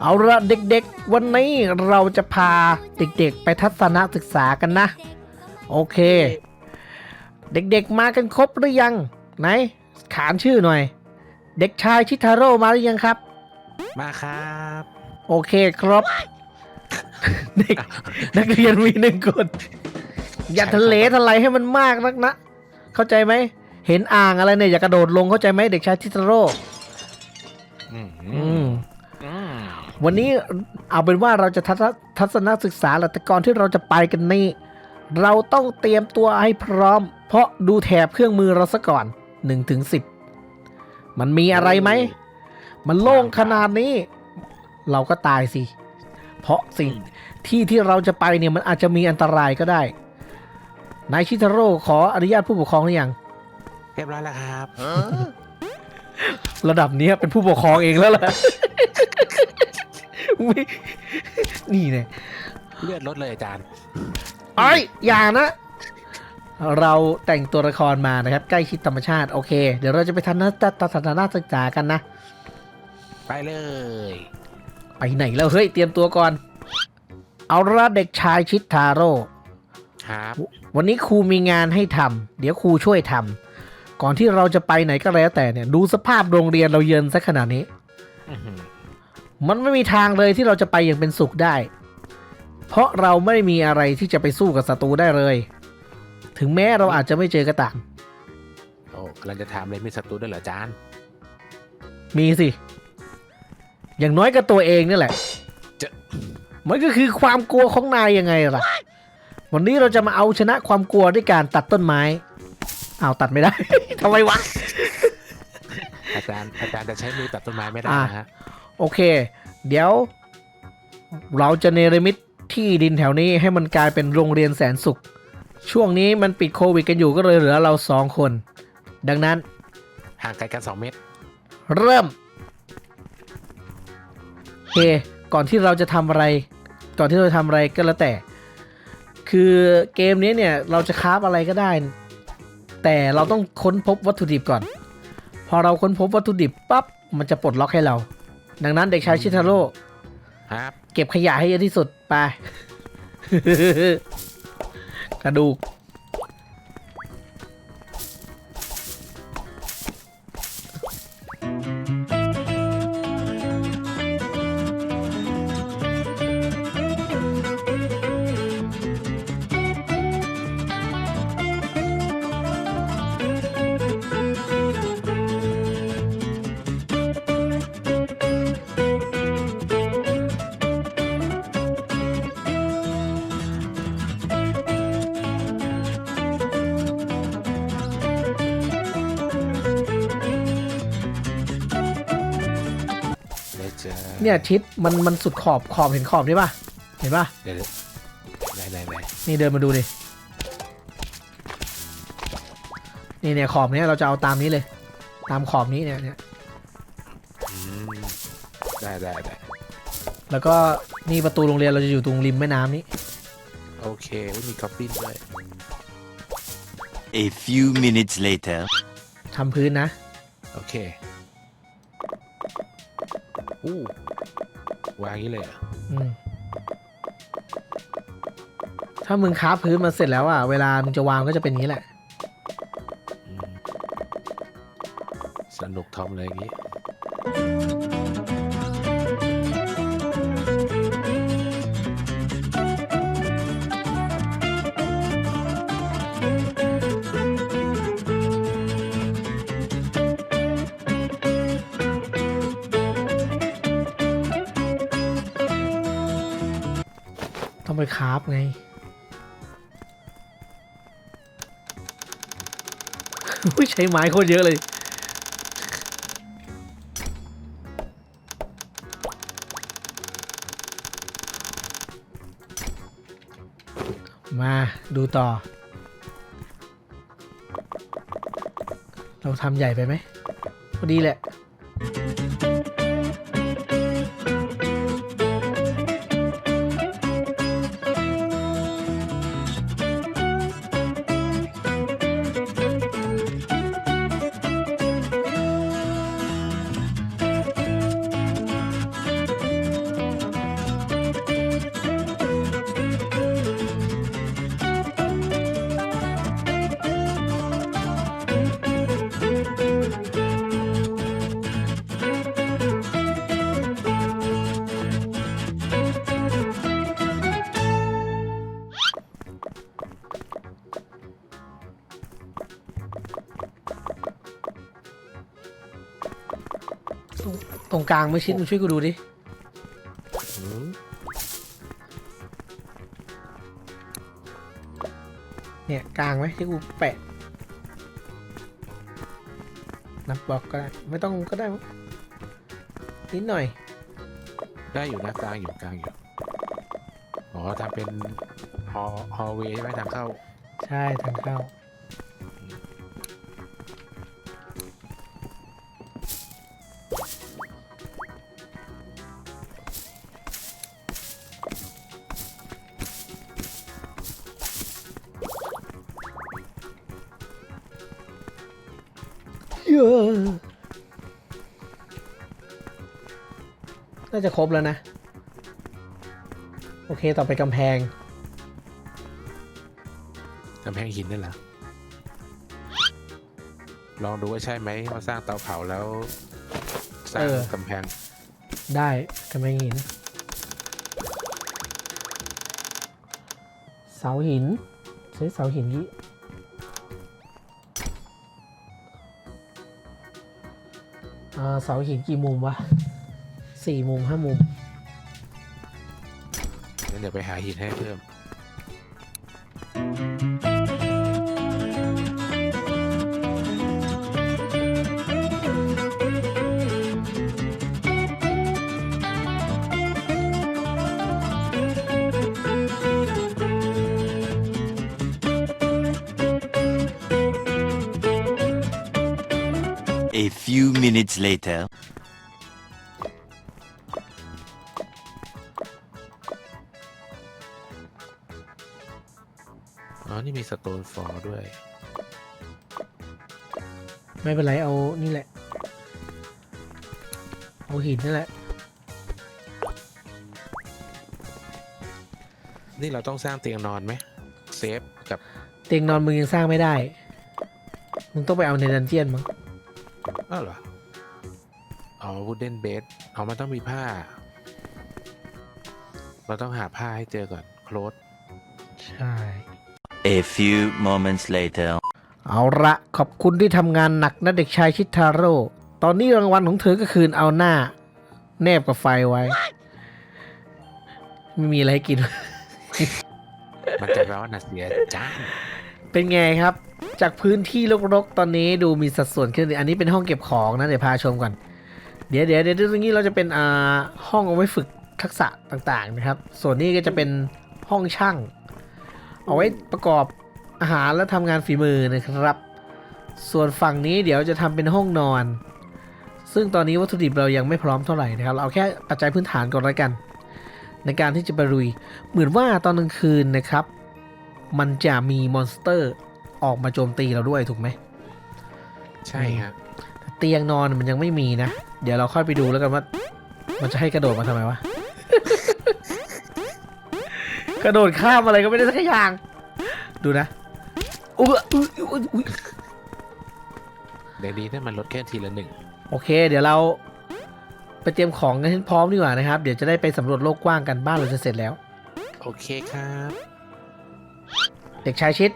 เอาละเด็กๆ วันนี้เราจะพาเด็กๆ ไปทัศนศึกษากันนะ โอเค เด็กๆมากันครบหรือยัง ไหน ขานชื่อหน่อย เด็กชายชิทาโร่มาหรือยังครับ มาครับ โอเคครับ เด็กนักเรียนมีหนึ่งคน อย่าทะเลทลายให้มันมากนักนะ เข้าใจไหม เห็นอ่างอะไรเนี่ยอย่ากระโดดลงเข้าใจไหมเด็กชายชิทาโร่อืมอืมอืม วันนี้เอาเป็นว่าเราจะทัศนทัศนศึกษาแหละแต่ก่อนที่เราจะไปกันนี่ เราต้องเตรียมตัวให้พร้อม เพราะดูแถบเครื่องมือเราซะก่อน1ถึง10มันมีอะไรไหม มันโล่งขนาดนี้ เราก็ตายสิ เพราะสิ่งที่ที่เราจะไปเนี่ยมันอาจจะมีอันตรายก็ได้ นายชิทาโร่ขออนุญาตผู้ปกครองหรือยัง เรียบร้อยแล้วครับ ระดับเนี้ยเป็นผู้ปกครองเองแล้วล่ะไม่นี่เนี่ยเลือดลดเลยอาจารย์ไอ้ยอย่านะ เราแต่งตัวละครมานะครับ ใกล้ชิดธรรมชาติโอเค เดี๋ยวเราจะไปทัศนทัศนศึกษากันนะ ไปเลย ไปไหนแล้วเฮ้ยเตรียมตัวก่อน เอาละเด็กชายชิดทาโร่ครับ วันนี้ครูมีงานให้ทำเดี๋ยวครูช่วยทำ ก่อนที่เราจะไปไหนก็แล้วแต่เนี่ย ดูสภาพโรงเรียนเราเยินซะขนาดนี้อื้อหือมันไม่มีทางเลยที่เราจะไปอย่างเป็นสุขได้ เพราะเราไม่มีอะไรที่จะไปสู้กับศัตรูได้เลย ถึงแม้เราอาจจะไม่เจอกระต่างโอ้กำลังจะถามเลยมีศัตรูด้วยเหรออาจารย์มีสิ อย่างน้อยก็ตัวเองนี่แหละจะมันก็คือความกลัวของนายยังไงล่ะ วันนี้เราจะมาเอาชนะความกลัวด้วยการตัดต้นไม้อ้าวตัดไม่ได้ ทำไมวะ อาจารย์อาจารย์จะใช้มือตัดต้นไม้ไม่ได้อะนะฮะโอเค เดี๋ยว เราจะเนรมิตที่ดินแถวนี้ให้มันกลายเป็นโรงเรียนแสนสุข ช่วงนี้มันปิดโควิดกันอยู่ก็เลยเหลือเราสองคน ดังนั้นห่างไกลกัน 2 เมตร เริ่มโอเคก่อนที่เราจะทำอะไร ก่อนที่เราจะทำอะไรก็แล้วแต่ คือเกมนี้เนี่ยเราจะคราฟอะไรก็ได้ แต่เราต้องค้นพบวัตถุดิบก่อน พอเราค้นพบวัตถุดิบปั๊บมันจะปลดล็อกให้เรา ดังนั้นเด็กชายชิทาโร่ครับเก็บขยะให้เยอะที่สุดไป กระดูก เลยเจอเนี่ยชิดมันมันสุดขอบขอบเห็นขอบนี่ป่ะเห็นป่ะเดี๋ยวไหนไหนไหนนี่เดินมาดูดินี่เนี่ยขอบเนี้ยเราจะเอาตามนี้เลย ตามขอบนี้เนี่ยเนี่ยอืมได้ได้ได้แล้วก็นี่ประตูโรงเรียนเราจะอยู่ตรงริมแม่น้ำนี้ โอเคอุ๊ยมีกอฟฟินด้วย A few minutes later. ทำพื้นนะ โอเค อู้ วางอย่างนี้เลยเหรออืมถ้ามึงค้าพื้นมาเสร็จแล้วอะ เวลามึงจะวางก็จะเป็นอย่างนี้แหละ อืมสนุกทอมเลยอย่างนี้ ช้ไม้โคตรเยอะเลย มาดูต่อ เราทำใหญ่ไปไหมพอดีแหละ ตรงกลางไม่ชิดมึงช่วยกูดูดิอืมเนี่ยกลางไหมที่กูแปะนับบล็อกก็ได้ไม่ต้องก็ได้มั้งนิดหน่อย ได้อยู่นะกลางอยู่กลางอยู่อ๋อทำเป็นฮอฮอเวย์ใช่ไหมทางเข้า ใช่ทางเข้า น่าจะครบแล้วนะ โอเคต่อไปกำแพง กำแพงหินนั่นแหละลองดูว่าใช่ไหมว่าสร้างเตาเผาแล้ว สร้างเออ กำแพงได้กำแพงหิน เสาหินใช้เสาหินยี่อ่าเสาหินกี่มุมวะ สี่มุมห้ามุมงั้นเดี๋ยวไปหาหินให้เพิ่ม A few minutes later. นี่มีสโตนฟอร์ด้วย ไม่เป็นไรเอานี่แหละ เอาหินนี่แหละ นี่เราต้องสร้างเตียงนอนไหมเซฟกับเตียงนอนมึงยังสร้างไม่ได้ มึงต้องไปเอาในดันเจียนมั้งอ้าวเหรออ๋อ wooden bed อ๋อมันต้องมีผ้า เราต้องหาผ้าให้เจอก่อนโคลดใช่ A few moments later. เอาละขอบคุณที่ทำงานหนักนะเด็กชายชิทาโร่ ตอนนี้รางวัลของเธอก็คือเอาหน้า แนบกับไฟไว้ ไม่มีอะไรให้กิน มันจะร้อนนะเสียจ้าเป็นไงครับ จากพื้นที่รกๆ ตอนนี้ดูมีสัดส่วนขึ้น อันนี้เป็นห้องเก็บของนะ เดี๋ยวพาชมก่อน เดี๋ยวเดี๋ยวเดี๋ยวตรงนี้เราจะเป็นอ่าห้องเอาไว้ฝึกทักษะต่างๆนะครับ ส่วนนี้ก็จะเป็นห้องช่าง เอาไว้ประกอบอาหารและทำงานฝีมือนะครับ ส่วนฝั่งนี้เดี๋ยวจะทำเป็นห้องนอน ซึ่งตอนนี้วัตถุดิบเรายังไม่พร้อมเท่าไหร่นะครับ เราเอาแค่ปัจจัยพื้นฐานก่อนแล้วกัน ในการที่จะไปรุย เหมือนว่าตอนกลางคืนนะครับ มันจะมีมอนสเตอร์ออกมาโจมตีเราด้วยถูกไหม ใช่ฮะแต่เตียงนอนมันยังไม่มีนะ เดี๋ยวเราค่อยไปดูแล้วกันว่า มันจะให้กระโดดมาทำไมวะ กระโดดข้ามอะไรก็ไม่ได้สักอย่าง ดูนะอุ๊ยอุ๊ยอุ๊ยอุ๊ยเดี๋ยวนี้ถ้ามันลดแค่ทีละหนึ่งโอเค เดี๋ยวเราไปเตรียมของกันให้พร้อมดีกว่านะครับ เดี๋ยวจะได้ไปสำรวจโลกกว้างกันบ้านเราจะเสร็จแล้ว โอเคครับ เด็กชายชิด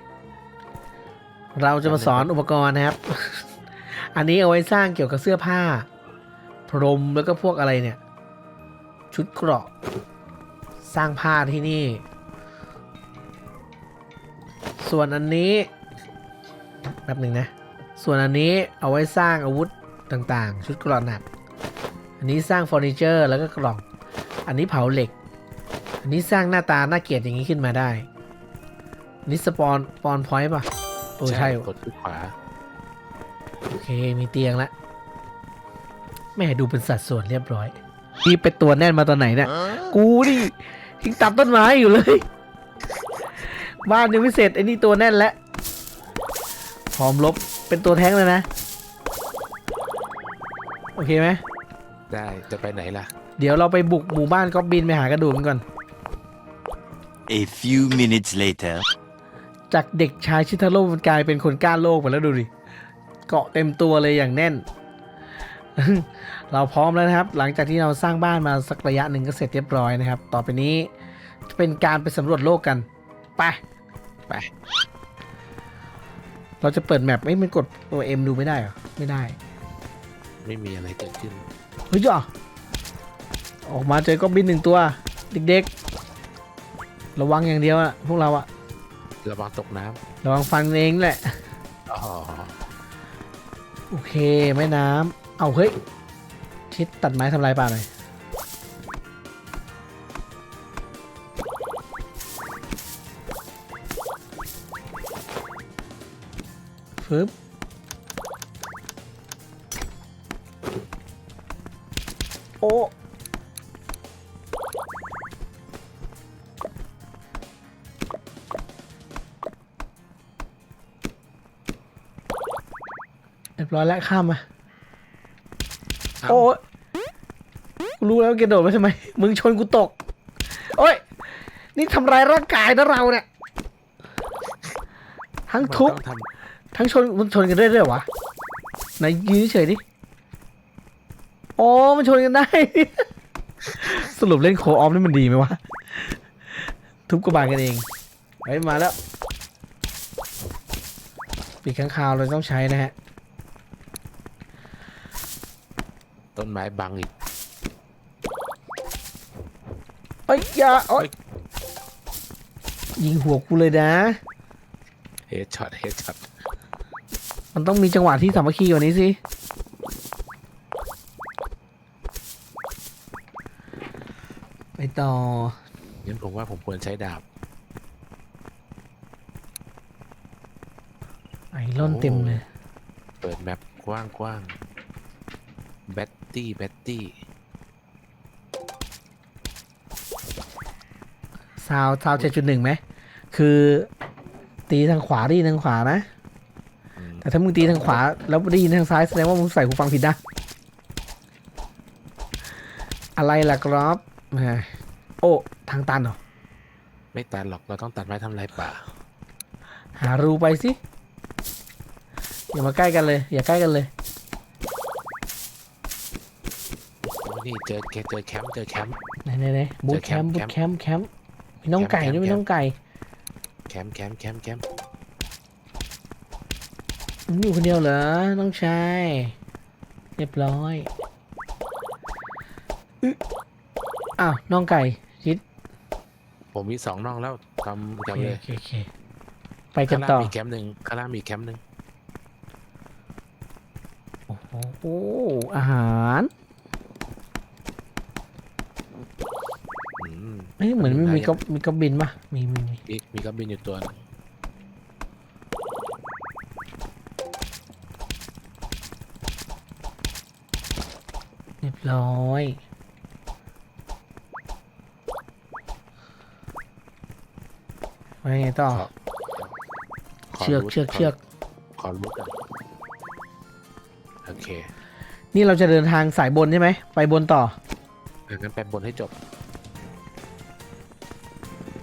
เราจะมาสอนอุปกรณ์นะครับ อันนี้เอาไว้สร้างเกี่ยวกับเสื้อผ้า พรมแล้วก็พวกอะไรเนี่ย ชุดเกราะ สร้างผ้าที่นี่ ส่วนอันนี้แบบหนึ่งนะ ส่วนอันนี้เอาไว้สร้างอาวุธต่างๆ ชุดเกราะหนัก อันนี้สร้างเฟอร์นิเจอร์แล้วก็กล่อง อันนี้เผาเหล็ก อันนี้สร้างหน้าตาน่าเกลียดอย่างนี้ขึ้นมาได้นี่สปอนปอนพอยต์ป่ะโอ้ใช่กดคลิกขวาโอเคมีเตียงละแม่ดูเป็นสัดส่วนเรียบร้อยนี่เป็นตัวแน่นมาตอนไหนเนี่ยกูนี่ยังตัดต้นไม้อยู่เลย บ้านยังไม่เสร็จไอ้นี่ตัวแน่นแล้วพร้อมลบเป็นตัวแท้งเลยนะ โอเคไหมได้จะไปไหนล่ะ เดี๋ยวเราไปบุกหมู่บ้านก็บินไปหากระดูกมันก่อน A few minutes later. จากเด็กชายชิทาโร่มันกลายเป็นคนกล้าโลกไปแล้วดูดิเกาะเต็มตัวเลยอย่างแน่น เราพร้อมแล้วนะครับ หลังจากที่เราสร้างบ้านมาสักระยะหนึ่งก็เสร็จเรียบร้อยนะครับ ต่อไปนี้จะเป็นการไปสำรวจโลกกัน ไป ไป เราจะเปิดแมปไม่มันกดตัว M ดูไม่ได้เหรอ ไม่ได้ ไม่มีอะไรเกิดขึ้น เฮ้ยจ้ะออกมาเจอก็บินหนึ่งตัว เด็กๆ ระวังอย่างเดียวอะพวกเราอะระวังตกน้ระวังฟันเองแหละำอ๋อโอเคแม่น้ำเอาเฮ้ยชิดตัดไม้ทำลายป่าหน่อย ฟึบโอ้เรียบร้อยแล้วข้ามมาเอ้าโอ้ยกูรู้แล้วแกโดดไปทำไม มึงชนกูตก โอ้ย นี่ทำร้ายร่างกายนะเราเนี่ย ทั้งมันทุบต้อง ททั้งชนมันชนกันได้ด้วยเหรอวะไหนยืนเฉยดิอ๋อมันชนกันได้ สรุปเล่นโคออฟนี่มันดีไหมวะ ทุบกระบาลกันเองเฮ้ยมาแล้ว ปีกข้างคาวเราต้องใช้นะฮะำต้นไม้บังอีกเอ้ยอย่าโอ้ยยิงหัวกูเลยนะ เฮดช็อต เฮดช็อต มันต้องมีจังหวะที่สามัคคีกว่านี้สิ ไปต่อ งั้นผมว่าผมควรใช้ดาบ ไอรอนเต็มเลย เปิดแมปกว้างกว้างแบตตี้แบตตี้ซาวซาวเจ็ดจุดหนึ่งไหม คือ ตีทางขวาได้ยินทางขวานะ แต่ถ้ามึงตีทางขวาแล้วได้ยินทางซ้ายแสดงว่ามึงใส่หูฟังผิดนะ อะไรล่ะครับแหมโอ้ ทางตันเหรอ ไม่ตัดหรอกเราต้องตัดไม้ทำลายป่า หารูไปสิ อย่ามาใกล้กันเลย อย่าใกล้กันเลย โอ้นี่เจอเจอแคมป์เจอแคมป์ไหนไหนไหนบูทแคมป์บูทแคมป์แคมป์มีน้องไก่ด้วยแคมป์มีน้องไก่ แคมป์แคมป์แคมป์แคมป์มึง อยู่คนเดียวเหรอ น้องชาย เรียบร้อยอึ๊ะอ้าวน้องไก่ชิดผมมีสองน่องแล้วทำโอกันเคเลยโอเคโอเคไปกันข้างต่ล่าองมีแคมป์หนึ่งข้างล่างมีแคมป์หนึ่งโอ้โหโอ้อาหารอืมเอ้ยเหมือนไม่มีก็มีก็บินปะมีมีมีมีมีกระบินอยู่ตัวหนึ่ง รียบร้อยไปไงต่อขอเชือกรูทเชือกขเชือก ขอรู้กันโอเคนี่เราจะเดินทางสายบนใช่ไหม ไปบนต่องั้นไปบนให้จบ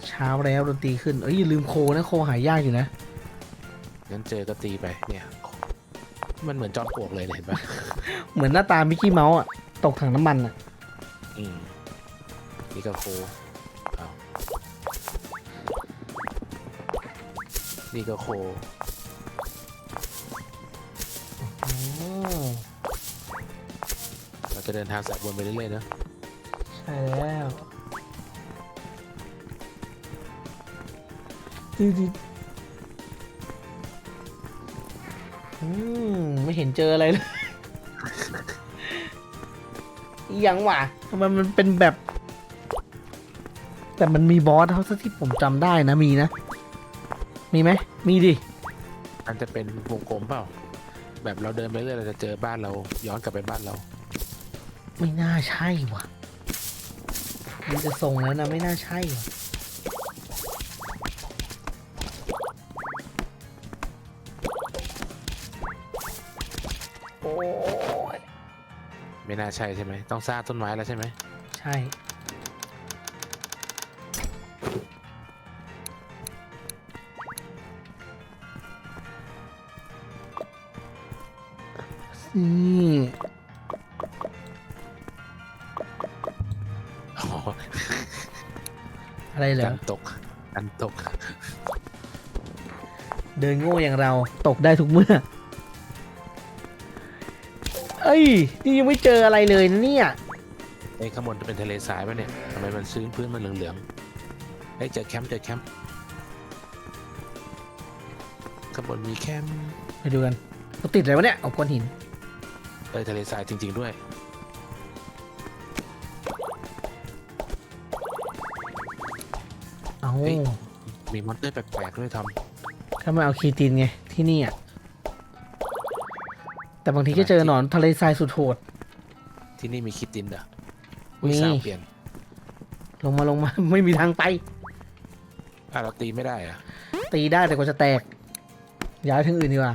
เช้าแล้วดนตรีขึ้น เอ้ยอย่าลืมโคนะ โคหายากอยู่นะ งั้นเจอก็ตีไปเนี่ย มันเหมือนจอมปลวกเลยเนี่ยเห็นปะเหมือนหน้าตามิกกี้เมาส์อะ ตกถังน้ำมันอะอืมนี่ก็โคเอานี่ก็โคอืมเราจะเดินทางสายบนไปเรื่อยๆเนอะใช่แล้วดูดิอืม ไม่เห็นเจออะไรเลย อิหยังวะทำไมมันเป็นแบบ แต่มันมีบอสเท่าที่ผมจำได้นะมีนะ มีไหมมีดิ มันจะเป็นวงกลมเปล่า แบบเราเดินไปเรื่อยเราจะเจอบ้านเรา ย้อนกลับไปบ้านเรา ไม่น่าใช่ว่ะ มันจะส่งแล้วนะไม่น่าใช่ว่ะ ใช่ใช่ไหมต้องสร้างต้นไม้แล้วใช่ไหมใช่ นี่อ๋ออะไรเหรอกันตกกันตก เดินโง่อย่างเราตกได้ทุกเมื่อเอ้ย นี่ยังไม่เจออะไรเลยนะเนี่ย ไอ้ข้างบนจะเป็นทะเลทรายปะเนี่ยทำไมมันซื้นพื้นมันเหลืองๆไอ้ยเจอแคมป์เจอแคมป์ข้างบนมีแคมป์ไปดูกันเขาติดอะไรวะเนี่ยเอาก้อนหิน เอ้ยทะเลทรายจริง ๆด้วย เอาเฮ้ย มีมอนเตอร์แปลกๆด้วยทอมถ้ามาเอาคีตินไงที่นี่อะ แต่บางทีก็เจอหนอนทะเลทรายสุดโหด ที่นี่มีคิดตินเหรออุ้ยมี สาวเปลี่ยนลงมาลงมา ไม่มีทางไป อะเราตีไม่ได้อะตีได้แต่กว่าจะแตก ย้ายทางอื่นดีกว่า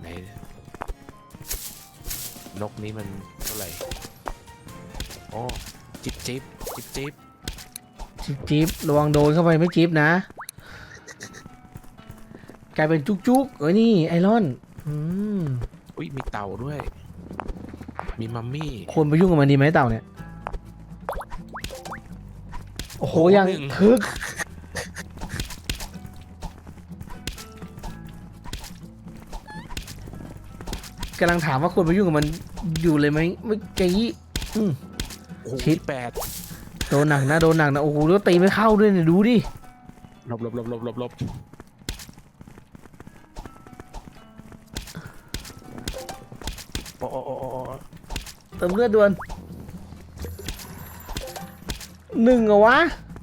ไหนนกนี้มันเท่าไหร่โอ้จิบจิบจิบจิบจิ๊บจิ๊บระวังโดนเข้าไปไม่จิ๊บนะ กลายเป็นจุกจุกเอ้ยนี่ไอรอน อืมอุ้ยมีเต่าด้วย มีมัมมี่คนไปยุ่งกับมันดีไหมเต่าเนี่ย โอ้โหยังหนึ่งทึก กำลังถามว่าควรไปยุ่งกับมันอยู่เลยไหมเมื่อกี้อืม โอ้โหชิด แปดโดนหนักนะโดนหนักนะโอ้โหแล้วตีไม่เข้าด้วยเนี่ยดูดิหลบหลบหลบหลบหลบหลบ เติมเลือดด่วนหนึ่งเหรอวะ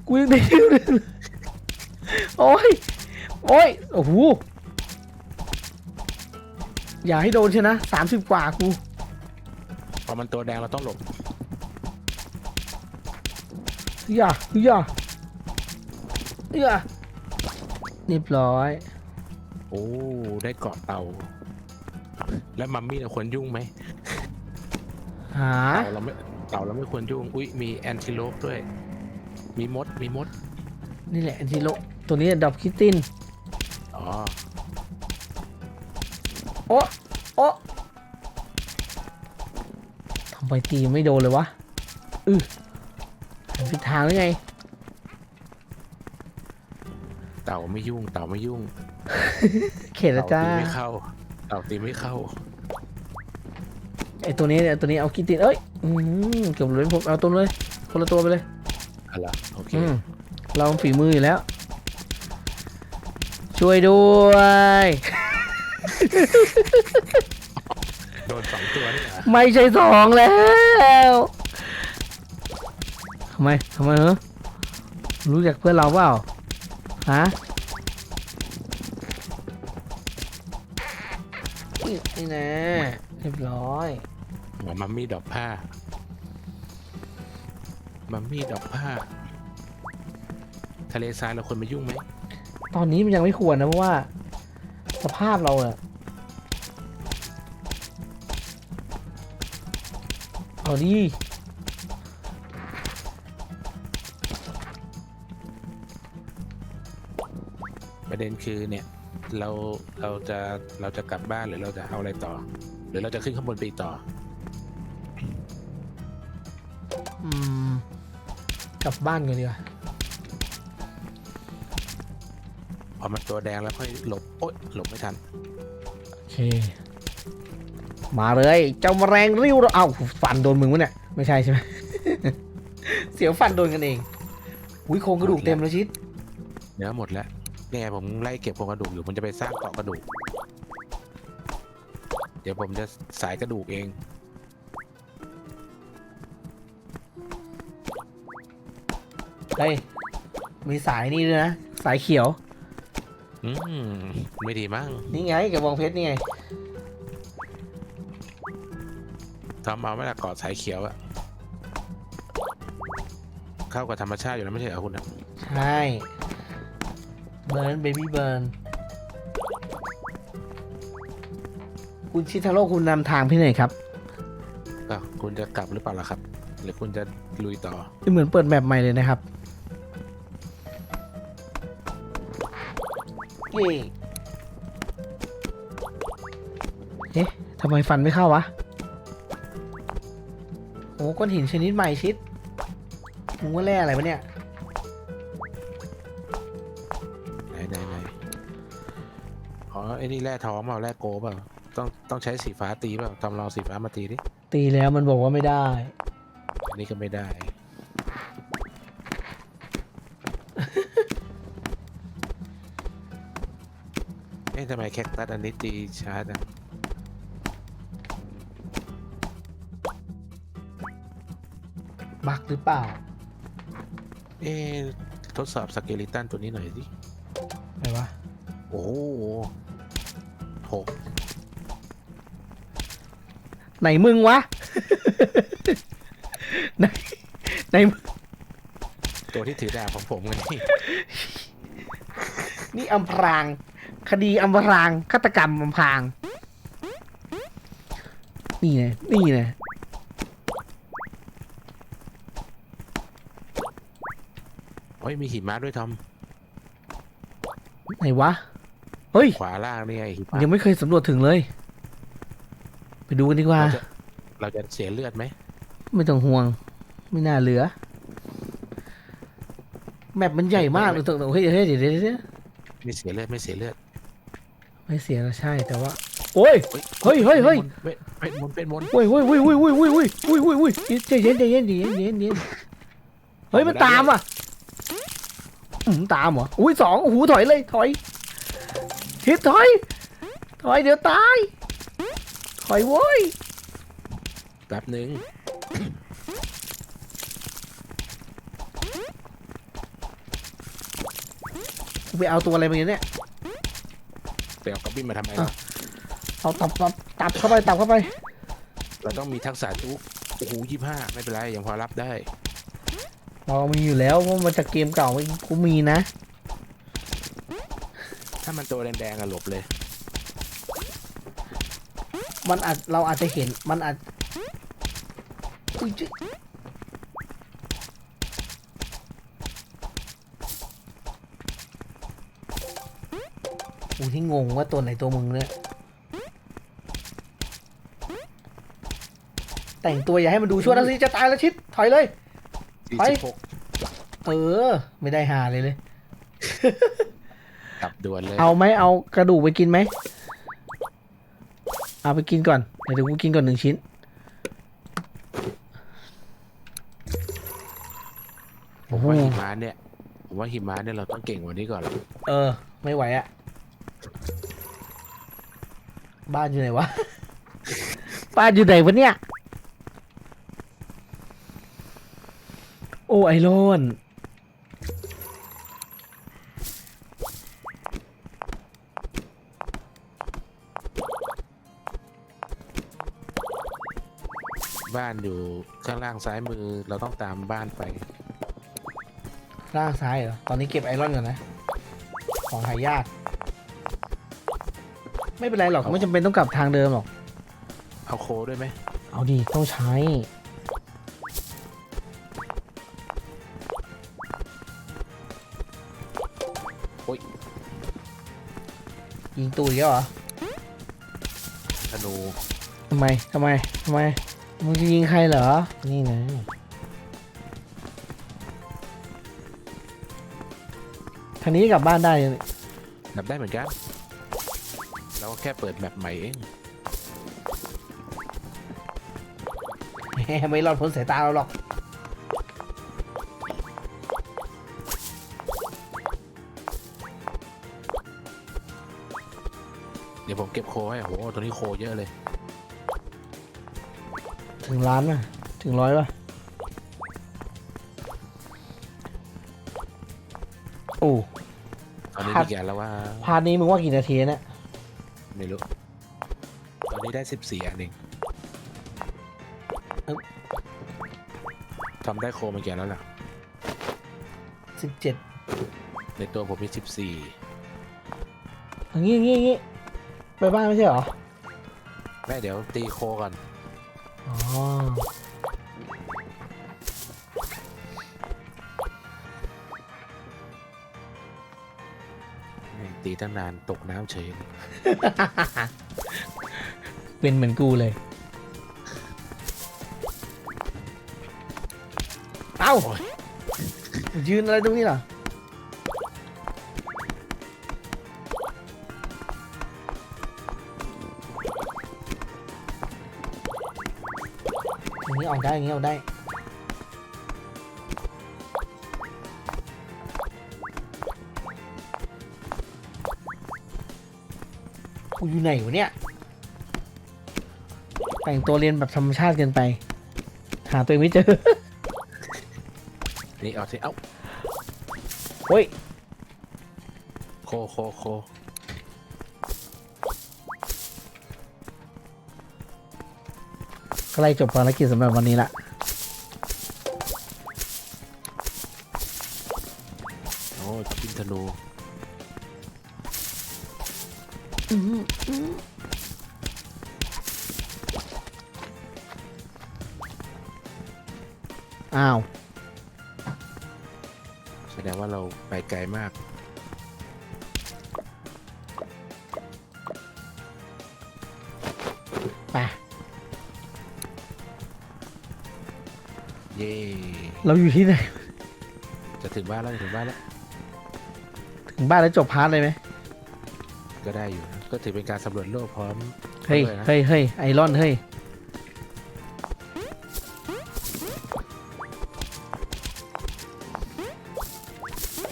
กูยังได้อยู่เลยโอ้ย โอ้ย โอ้โห อย่าให้โดนใช่นะสามสิบกว่ากู พอมันตัวแดงเราต้องหลบ อย่า อย่า อย่า เรียบร้อย โอ้ ได้เกาะเต่าแล้วมัมมี่เราควรยุ่งไหม หา เต่าเราไม่เต่าเราไม่ควรยุ่งอุ้ยมีแอนติโลปด้วย มีมดมีมดนี่แหละอันที่โลตัวนี้ดอกคิตติน อ๋อโอ้โอ้ทำไมตีไม่โดนเลยวะอือหันผิดทางหรือไง เต่าไม่ยุ่ง เต่าไม่ยุ่งเข็ดแล้วเต่าจ้า ตีไม่เข้า เต่าตีไม่เข้า ไอตัวนี้เนี่ยตัวนี้เอาคิตตินเอ้ยอืมเกือบเลยผมเอาตัวเลยคนละตัวไปเลยอะไรโอเคอืมเราฝีมืออยู่แล้ว ช่วยด้วย โดนสองตัวนี่เหรอไม่ใช่สองแล้วทำไมทำไมเหรอรู้จักเพื่อนเราเปล่าฮะนี่นี่แน่เรียบร้อย หัวมัมมี่ดอกผ้า มัมมี่ดอกผ้า ทะเลทรายเราควรไปยุ่งไหม ตอนนี้มันยังไม่ควรนะเพราะว่า สภาพเราอะเอาดีประเด็นคือเนี่ยเราเราจะเราจะกลับบ้านหรือเราจะเอาอะไรต่อ หรือเราจะขึ้นข้างบนไปอีกต่ออื ลับบ้านกันดีกว่าพอมันตัวแดงแล้วค่อยหลบโอ๊ยหลบไม่ทันโอเค มาเลยเจ้าแมลงริ้วเราเอ้าฟันโดนมึงวะเนี่ยไม่ใช่ใช่ไหม เสียวฟันโดนกันเองอุ้ยโครงกระดูกเต็มเลยชิดเนื้อหมดแล้วเนี่ยผมไล่เก็บโครงกระดูกอยู่ผมจะไปสร้างเกาะกระดูก เดี๋ยวผมจะสายกระดูกเอง เฮ้ย มีสายนี่ด้วยนะ สายเขียว อืมไม่ดีมั้งนี่ไงกระบองเพชรนี่ไง ทำเอาไม่ละเกาะสายเขียวอะเข้ากับธรรมชาติอยู่แล้วไม่ใช่เหรอคุณอะใช่เบิร์นเบบี้เบิร์นคุณชิทาโร่คุณนำทางพี่หน่อยครับก็คุณจะกลับหรือเปล่าล่ะครับ หรือคุณจะลุยต่อเหมือนเปิดแมปใหม่เลยนะครับ เย่เอ๊ะทำไมฟันไม่เข้าวะโอ้ก้อนหินชนิดใหม่ชิดมึงว่าแร่อะไรวะเนี่ย ไหนไหนไหนอ๋ออ๋อไอ้นี่แร่ท้องเปล่าแร่โกเปล่าต้องต้องใช้สีฟ้าตีเปล่าทำลองสีฟ้ามาตีดิตีแล้วมันบอกว่าไม่ได้ อันนี้ก็ไม่ได้ ทำไมแคคตัสอันนี้ตีช้าจังบักหรือเปล่า เอ๊ะทดสอบสเกลิตันตัวนี้หน่อยสิไหนวะ โอ้โหหกไหนมึงวะ ไหนไหนมึงตัวที่ถือดาบของผมไงนี่อำพราง คดีอำพรางฆาตกรรมอำพราง นี่ไงนี่ไงโอ้ยมีหิมะด้วยทอมไหนวะ เฮ้ย ขวาล่างนี่ไงหิมะยังไม่เคยสำรวจถึงเลย ไปดูกันดีกว่า เราจะเราจะเสียเลือดไหม ไม่ต้องห่วง ไม่น่าเหลือ แมปมันใหญ่มากเลยตรงๆเฮ้ยเฮ้ยเดี๋ยวเดี๋ยวเดี๋ยวไม่เสียเลือดไม่เสียเลือด ไม่เสียแล้วใช่แต่ว่า โอ้ย เฮ้ยเฮ้ยเฮ้ย เป็นมนต์เป็นมนต์โอ้ยโอ้ยโอ้ยโอ้ยโอ้ยโอ้ยโอ้ยโอ้ยโอ้ยโอ้ยใจเย็นใจเย็นใจเย็นใจเย็นใจเย็นเฮ้ยมันตามอะอืมตามเหรออุ้ยสองโอ้โหถอยเลยถอยฮิตถอย ถอยเดี๋ยวตายถอยโว้ยแป๊บหนึ่งกูไปเอาตัวอะไรมาเนี่ย ไปเอากระบิ้นมาทำไมอะล่ะเอาตับตับตับเข้าไปตับเข้าไป เราต้องมีทักษะจุกโอ้โหยี่ห้าไม่เป็นไรยังพอรับได้เรามีอยู่แล้วเพราะมันจากเกมเก่ากูมีนะ ถ้ามันตัวแดงๆอะหลบเลย มันอาจเราอาจจะเห็นมันอาจอุ้ยจิ๊ยกู ที่งงว่าตัวไหนตัวมึงเนี่ยแต่งตัวอย่าให้มันดูชั่วนะสิจะตายแล้วชิดถอยเลยไป46เออ ไม่ได้หาเลยเลยกลับด่วนเลย เอาไหมเอากระดูกไปกินไหมเอาไปกินก่อนเดี๋ยวเดี๋ยวกูกินก่อนหนึ่งชิ้นผมโอ้ว่าโหหิมะเนี่ยผมว่าหิมะเนี่ยเราต้องเก่งกว่านี้ก่อน เออ ไม่ไหวอะ บ้านอยู่ไหนวะ บ้านอยู่ไหนวะเนี่ย โอ้ไอโรนบ้านอยู่ข้างล่างซ้ายมือเราต้องตามบ้านไป ล่างซ้ายเหรอ ตอนนี้เก็บไอรอนก่อนนะ ของหายาก ไม่เป็นไรหรอกไม่จำเป็นต้องกลับทางเดิมหรอก เอาโคด้วยไหมเอาดีต้องใช้ โอ้ยยิงตูดอีกแล้วเหรอธนูทำไมทำไมทำไมมึงจะยิงใครเหรอ นี่นะทางนี้กลับบ้านได้เลย นับได้เหมือนกัน เราก็แค่เปิดแบบใหม่เองแหมไม่รอดพ้นสายตาเราหรอกเดี๋ยวผมเก็บโคให้โอ้โหตัวนี้โคเยอะเลย ถึงล้านป่ะถึงร้อยป่ะโอ้ตอนนี้ครับมีแกนแล้วว่า พาร์ทนี้มึงว่ากี่นาทีเนี่ย ไม่รู้ ตอนนี้ได้สิบสี่อันเองเอ้าทำได้โคมาแกนแล้วล่ะ สิบเจ็ดในตัวผมมีสิบสี่อย่างงี้อย่างงี้อย่างงี้ไปบ้านไม่ใช่เหรอ แม่เดี๋ยวตีโคก่อนอ๋อ ตั้งนานตกน้ำเฉยเป็นเหมือนกูเลย เอ้า ยืนอะไรตรงนี้ล่ะ อย่างนี้ออกได้อย่างนี้ออกได้ อยู่ไหนวะเนี่ย แต่งตัวเรียนแบบธรรมชาติเกินไป หาตัวเองไม่เจอ นี่เอาสิ เอ้าเฮ้ย โคโคโคใกล้จบภารกิจสำหรับวันนี้ละ อ้าว แสดงว่าเราไปไกลมาก ไป เย่เราอยู่ที่ไหน จะถึงบ้านแล้วจะถึงบ้านแล้ว ถึงบ้านแล้วจบพาร์ทเลยไหม ก็ได้อยู่นะก็ถือเป็นการสำรวจโลกพร้อมเฮ้ยด้วยนะเฮ้ยเฮ้ยไอรอนเฮ้ย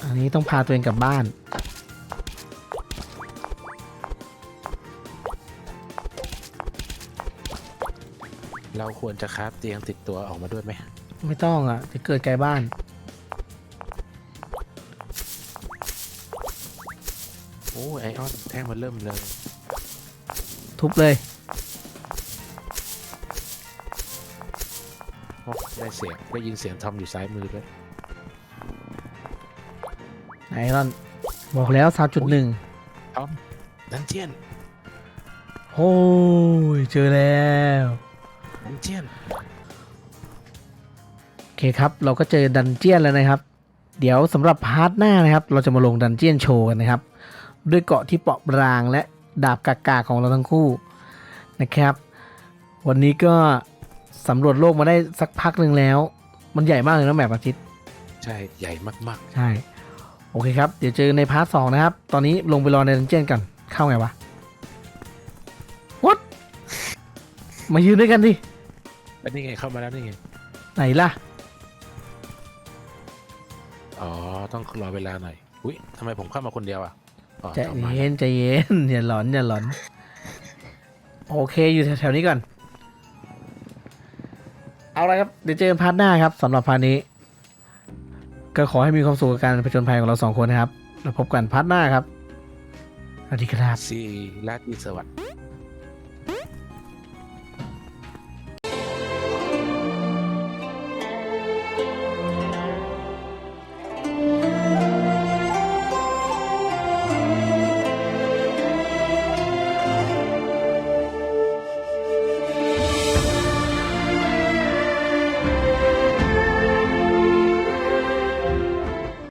อันนี้ต้องพาตัวเองกลับบ้าน เราควรจะคราฟเตียงติดตัวออกมาด้วยไหมไม่ต้องอะจะเกิดไกลบ้าน โอ้ไอออนแท่งมันเริ่มเลย ทุบเลยโอ้ได้เสียงได้ยินเสียงทอมอยู่ซ้ายมือด้วยไอรอนบอกแล้วสามจุดหนึ่งทอมดันเจียนโอ้ยเจอแล้วดันเจียนโอเคครับ เราก็เจอดันเจียนแล้วนะครับ เดี๋ยวสำหรับพาร์ทหน้านะครับ เราจะมาลงดันเจียนโชว์กันนะครับ ด้วยเกาะที่เปราะบางและดาบกากาของเราทั้งคู่นะครับ วันนี้ก็สำรวจโลกมาได้สักพักหนึ่งแล้ว มันใหญ่มากเลยนะแมปอาทิตย์ใช่ใหญ่มากใช่ โอเคครับ เดี๋ยวเจอในพาร์ทสองนะครับ ตอนนี้ลงไปรอในดันเจียนกันเข้าไงวะ What มายืนด้วยกันดิๆแล้วนี่ไงเข้ามาแล้วนี่ไงไหนล่ะ อ๋อต้องรอเวลาหน่อยอุ้ยทำไมผมเข้ามาคนเดียวอะ อ๋อใจเอามาเย็นใจเย็น อย่าหลอนอย่าหลอน โอเคอยู่แถวๆนี้ก่อน เอาละครับ เดี๋ยวเจอกันพาร์ทหน้าครับสำหรับพาร์ทนี้ ก็ขอให้มีความสุขกับการผจญภัยของเราสองคนนะครับ แล้วพบกันพาร์ทหน้าครับสวัสดีครับซีราตรีสวัสดิ์